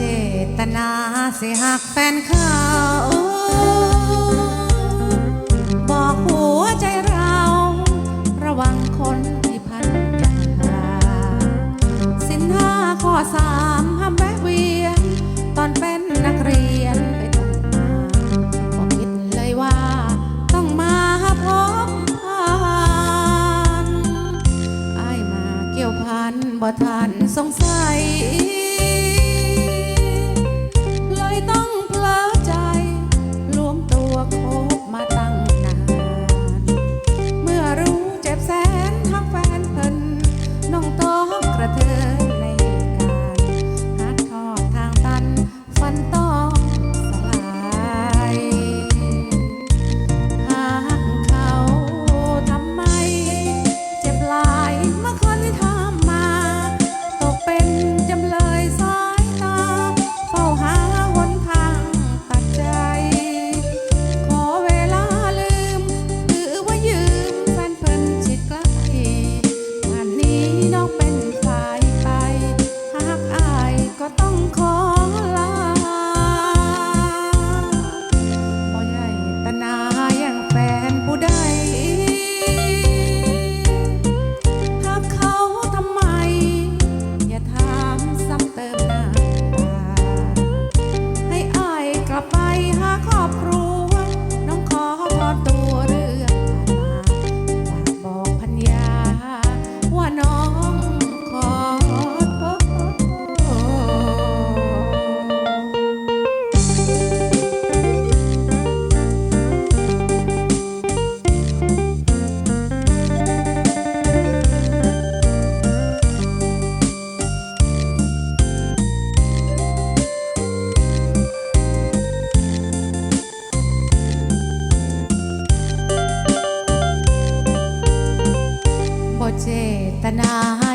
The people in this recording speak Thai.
เจตนาสิหักแฟนเขาบอกหัวใจเรา ระวังคนที่พันจากลาสินห้าข้อสามห้ามแวะเวียน ตอนเป็นนักเรียนไปตกมาก็คิดเลยว่าต้องมาพบพันไอมาเกี่ยวพันบ่ทันสงสัย หาครอบครัว เจตนา